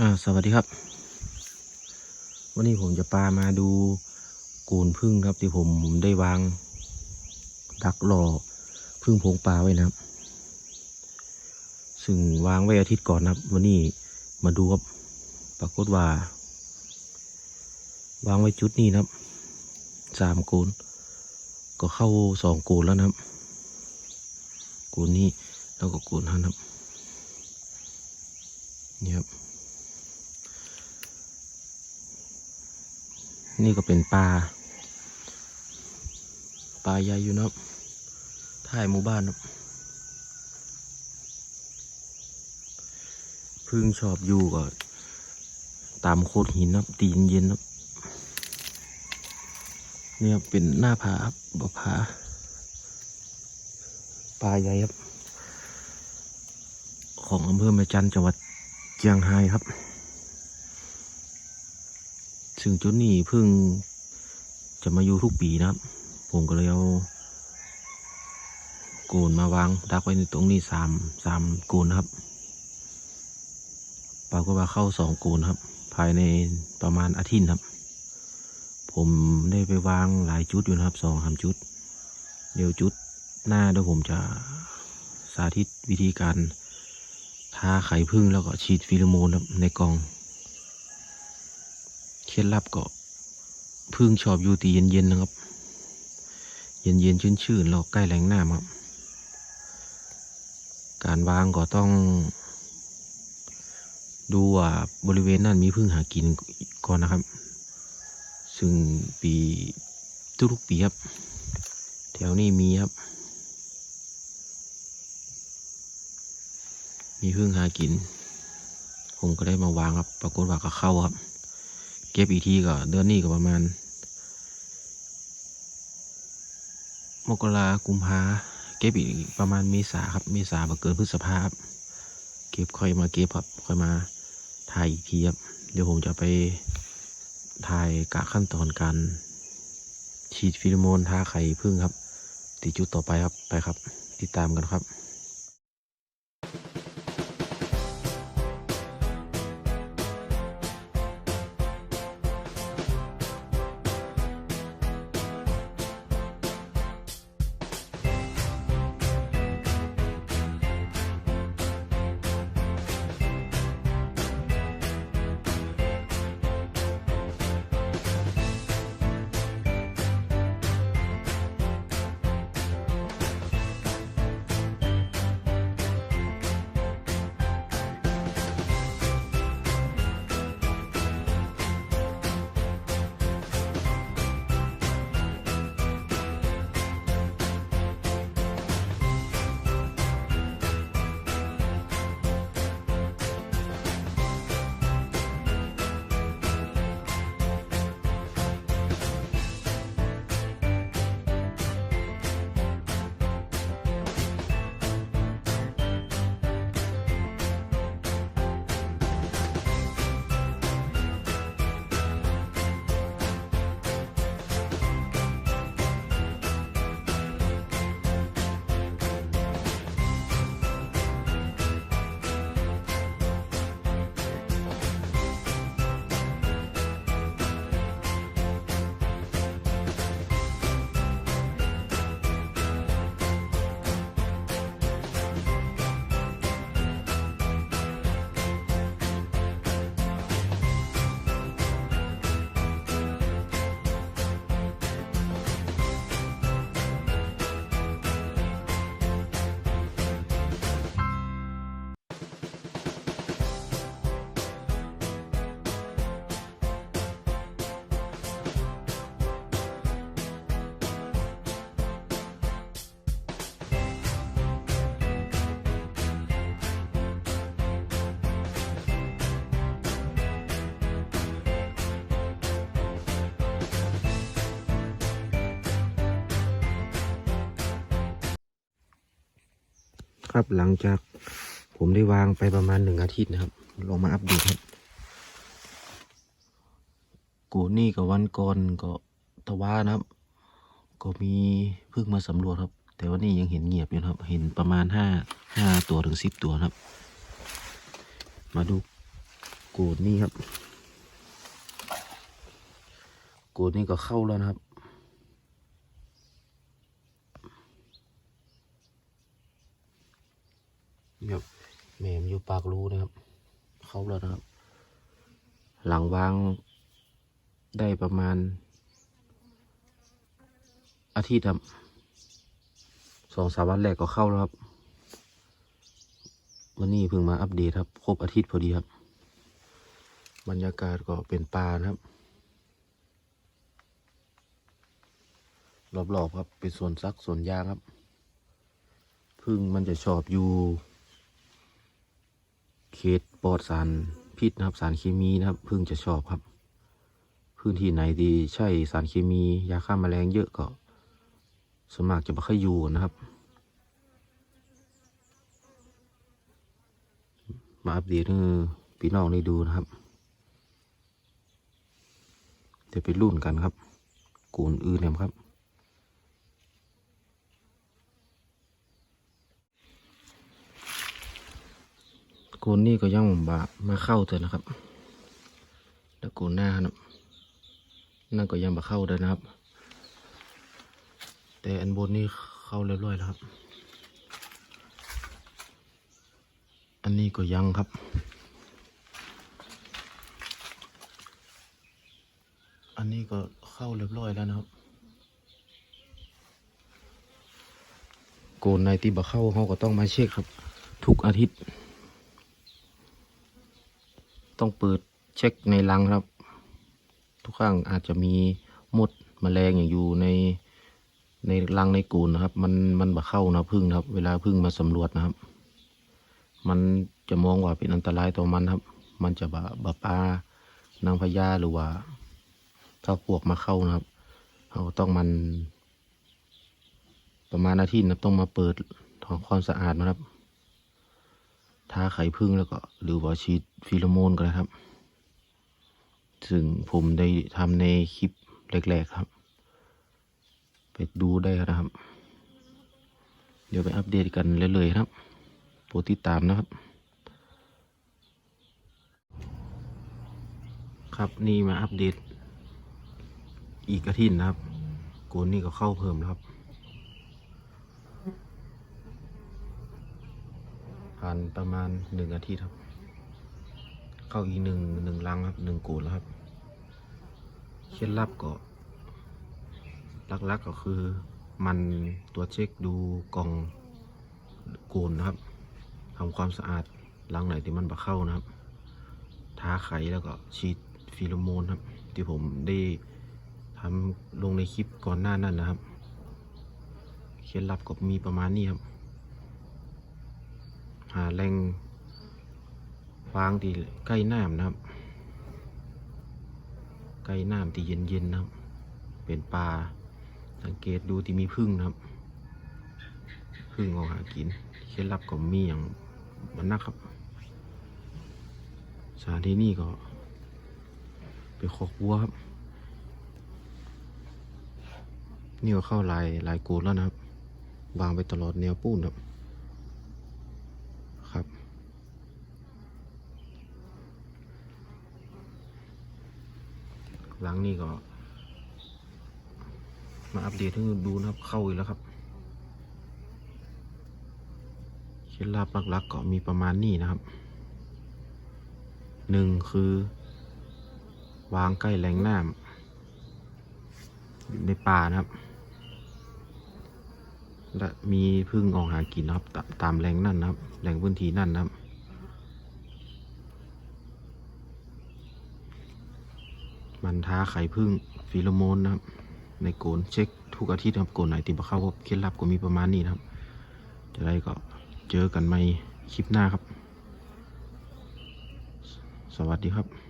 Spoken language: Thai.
อ่าสวัสดีครับ วันนี้ผมจะปามาดูกูนพึ่งครับที่ผมได้วาง ดักรอพึ่งพงปลาไว้นะครับ ซึ่งวางไว้อาทิตย์ก่อนนะครับ วันนี้มาดูครับปรากฏว่า วางไว้จุดนี้นะครับสามกูนก็เข้าสองกูนแล้วนะครับกูนนี้แล้วก็กูนนั้นครับนี่ครับ นี่ก็เป็นปลาปลาใหญ่อยู่นะครับท้ายหมู่บ้านนับพึ่งชอบอยู่ก็ตามโคดหินนับตีนเย็นนับเนี่ยครับเป็นหน้าผาครับบ่ผาปลาใหญ่ครับ ของอำเภอแม่จันจังหวัดเชียงรายครับ ซึ่งจุดนี้เพิ่งจะมาอยู่ทุกปีนะครับ ผมก็เลยเอาโกนมาวางดักไว้ในตรงนี้สามสามโกนครับปรากฏว่าเข้าสองโกนครับ ภายในประมาณอาทิตย์ครับ ผมได้ไปวางหลายจุดอยู่นะครับสองสามจุด เดี๋ยวจุดหน้าเดี๋ยวผมจะสาธิตวิธีการทาไข่พึ่งแล้วก็ฉีดฟิโลโมนในกล่อง ล็ดลับก็พึ่งชอบอยู่ตีเย็นๆนะครับ เย็นๆชื้นๆแล้วใกล้แหล่งน้ำครับ การวางก็ต้อง ดูว่าบริเวณนั้นมีพึ่งหากินก่อนนะครับ ซึ่งปีทุกๆปีครับ แถวนี้มีครับ มีพึ่งหากิน ผมก็ได้มาวางครับ ปรากฏว่าก็เข้าครับ เก็บอีกทีก็เดือนนี้ก็ประมาณ มกรากุมภาเก็บอีกประมาณเมษาครับ เมษาบ่เกินพฤษภาครับ เก็บค่อยมาเก็บครับ ค่อยมาถ่ายอีกทีครับ เดี๋ยวผมจะไปถ่ายกะขั้นตอนการ ฉีดฟิโลโมนทาไข่พึ่งครับตีจุดต่อไปครับไปครับ ติดตามกันครับ ครับหลังจากผมได้วางไปประมาณหนึ่งอาทิตย์นะครับ ลองมาอัปเดตครับกูนี่กับวันก่อนก็ตะว่านะครับ ก็มีเพิ่งมาสำรวจครับ แต่ว่านี่ยังเห็นเงียบอยู่ครับ เห็นประมาณห้าห้าตัวถึงสิบตัวนะครับ มาดูกูนี่ครับกูนี่ก็เข้าแล้วนะครับ นี่ครับแหมมนอยู่ ปากรูนะครับ เข้าแล้วนะครับ หลังวางได้ประมาณ อาทิตย์ครับสองสามวันแรกก็เข้าแล้วครับ วันนี้เพิ่งมาอัปเดตครับ ครบอาทิตย์พอดีครับ บรรยากาศก็เป็นป่านะครับ รอบๆครับเป็นสวนซักสวนยางครับพึ่งมันจะชอบอยู่ เขตปลอดสารพิษนะครับ สารเคมีนะครับพึ่งจะชอบครับ พื้นที่ไหนที่ใช่สารเคมี ยาฆ่าแมลงเยอะก็สมากจะไม่ค่อยอยู่นะครับ มาอัปเดตให้พี่น้องได้ดูนะครับเดี๋ยวไปรุ่นกันครับกูนอื่นนี่ยครับ กูนนี่ก็ยังบามาเข้าเถอะนะครับแล้วกูนหน้านะนั่นก็ยังบาเข้าเด้อนะครับ แต่อันบนนี่เข้าเรียบร้อยแล้วครับ อันนี้ก็ยังครับ อันนี้ก็เข้าเรียบร้อยแล้วนะครับ โกนในที่บะเข้าเขาก็ต้องมาเช็คครับ ทุกอาทิตย์ ต้องเปิดเช็คในรังครับ ทุกครั้งอาจจะมีมดมแมลงอย่างอยู่ในในรังในกูนนะครับ มันมันบะเข้านะพึ่งนะครับ เวลาพึ่งมาสำรวจนะครับ มันจะมองว่าเป็นอันตรายต่อมันครับ มันจะบะบะปลานางพญาหรือว่า ถ้าพวกมาเข้านะครับเราต้องมัน ประมาณอาทิตย์นะต้องมาเปิดทำความสะอาดนะครับ ทาไข่พึ่งแล้วก็ หรือว่าฉีดฟีโรโมนก็ได้ครับ ซึ่งผมได้ทำในคลิปแรกๆครับ ไปดูได้นะครับ เดี๋ยวไปอัปเดตกันเรื่อยๆครับโปรดติดตามนะครับ ครับนี่มาอัปเดตอีกอาทิตย์นะครับโกนนี่ก็เข้าเพิ่มแล้วครับ ผ่านประมาณหนึ่งอาทิตย์ครับ เข้าอีกหนึ่งหนึ่งลังครับหนึ่งโกนแล้วครับ เคล็ดลับก็ลักๆก็คือมันตัวเช็คดูกล่องโกนนะครับทำความสะอาดลังไหนที่มันบะเข้านะครับ ทาไขแล้วก็ฉีดฟีโรโมนครับ ที่ผมได้ทำลงในคลิปก่อนหน้านั้นนะครับ เคล็ดลับก็มีประมาณนี้ครับ หาแหล่งฟางที่ใกล้น้ำนะครับ ใกล้น้ำที่เย็นๆนะครับ เป็นปลาสังเกตดูที่มีพึ่งนะครับพึ่งออกหากินเคล็ดลับก็มีอย่างมันนักครับ สถานที่นี่ก็เป็นคอกวัวครับ นี่ก็เข้าลายลายกูดแล้วนะครับ วางไปตลอดแนวปูนครับ หลังนี้ก็ มาอัปเดตให้ดูนะครับ เข้าอีกแล้วครับเคล็ดลับหลักๆก็มีประมาณนี้นะครับหนึ่งคือ วางใกล้แหล่งน้ำอยู่ในป่านะครับ และมีพึ่งออกหากินนะครับ ตาตามแหล่งนั่นนะครับ แหล่งพื้นที่นั่นนะครับ มันท้าไข่พึ่งฟีโรโมนนะครับ ในโกนเช็คทุกอาทิตย์ครับโกนไหนติดมาเข้าก็เคล็ดลับก็มีประมาณนี้นะครับ จะได้ก็เจอกันใหม่คลิปหน้าครับ สวัสดีครับ